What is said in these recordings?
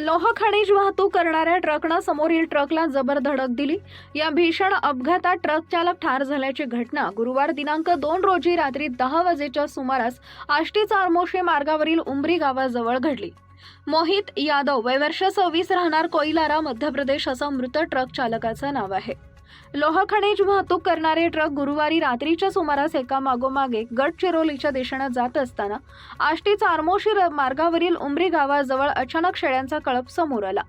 लोह खनिज वाहतूक करणाऱ्या ट्रकनं समोरील ट्रकला जबर धडक दिली. या भीषण अपघातात ट्रक चालक ठार झाल्याची घटना गुरुवार दिनांक दोन रोजी रात्री दहा वाजेच्या सुमारास आष्टी चारमोशे मार्गावरील उमरी गावाजवळ घडली. मोहित यादव वय वर्ष सव्वीस राहणार कोईलारा मध्य प्रदेश असं मृत ट्रक चालकाचं नाव आहे. लोहखनिज वाहतूक करणारे ट्रक गुरुवारी रात्रीच्या सुमारास एका मागोमागे गडचिरोलीच्या दिशेनं जात असताना आष्टी चारमोशी मार्गावरील उमरी गावाजवळ अचानक शेळ्यांचा कळप समोर आला.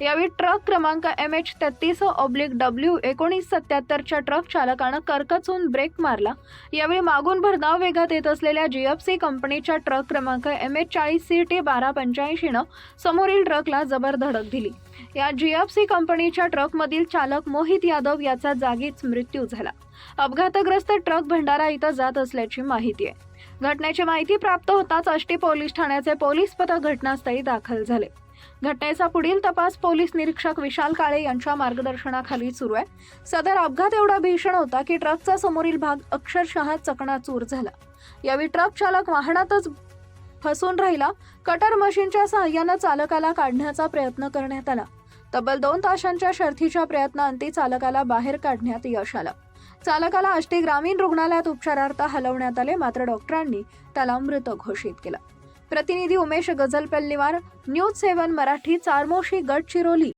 यावेळी ट्रक क्रमांक एम एच तेहतीस ऑब्लिक डब्ल्यू एकोणीस सत्याहत्तरच्या ट्रक चालकानं कर्कचून ब्रेक मारला. यावेळी मागून भरधाव वेगात येत असलेल्या जीएफसी कंपनीच्या ट्रक क्रमांक एम एच चाळीस सी टी बारा पंच्याऐंशीनं समोरील ट्रकला जबर धडक दिली. या जीएफसी कंपनीच्या ट्रकमधील चालक मोहित यादव याचा जागीच मृत्यू झाला. अपघातग्रस्त ट्रक भंडारा इथं जात असल्याची माहिती आहे. घटनेची माहिती प्राप्त होताच आष्टी पोलीस ठाण्याचे पोलीस पथक घटनास्थळी दाखल झाले. घटनेचा पुढील तपास पोलीस निरीक्षक विशाल काळे यांच्या मार्गदर्शनाखाली सुरू आहे. सदर अपघात एवढा भीषण होता की ट्रकचा समोरील भाग अक्षरशः चकणाचूर झाला. यावेळी ट्रक चालक वाहनातच फसून राहिला. कटर मशीनच्या सहाय्यानं चालकाला काढण्याचा प्रयत्न करण्यात आला. तब्बल दोन तासांच्या शर्थीच्या प्रयत्नांती चालकाला बाहेर काढण्यात यश आलं. चालकाला आष्टी ग्रामीण रुग्णालयात उपचारार्थ हलवण्यात आले मात्र डॉक्टरांनी त्याला मृत घोषित केलं. प्रतिनिधी उमेश गजल पल्लीवार न्यूज सेवन मराठी चारमोशी गडचिरोली.